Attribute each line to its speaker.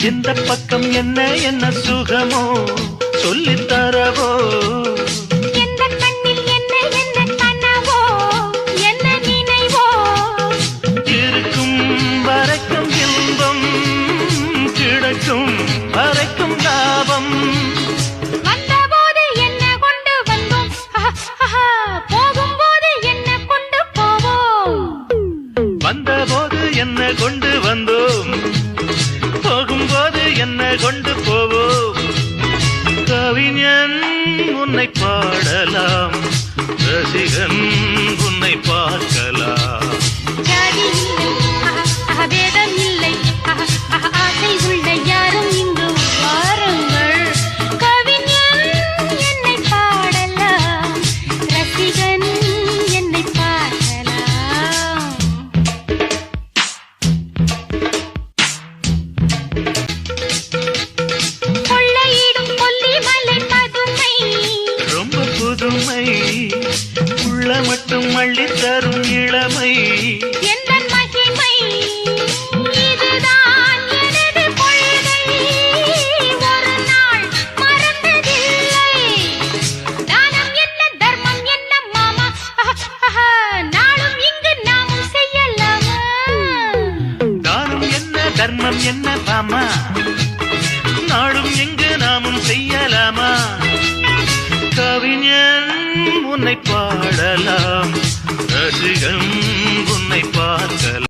Speaker 1: இந்த பக்கம் என்ன என்ன சுகமோ சொல்லித்தரவோ வரைக்கும் இன்பம் கிடைக்கும் வரைக்கும்
Speaker 2: நான் என்ன கொண்டு போவோம்?
Speaker 1: கவிஞன் உன்னை பாடலாம் ரசிகன் உன்னை பார்க்கலாம். அள்ளி தரும் இளமை
Speaker 2: தர்மம் என்ன
Speaker 1: பாமா நாடும் எங்கு நாமும் செய்ய உன்னை பாடலாம். ரசிகன் உன்னை பார்க்கலாம்.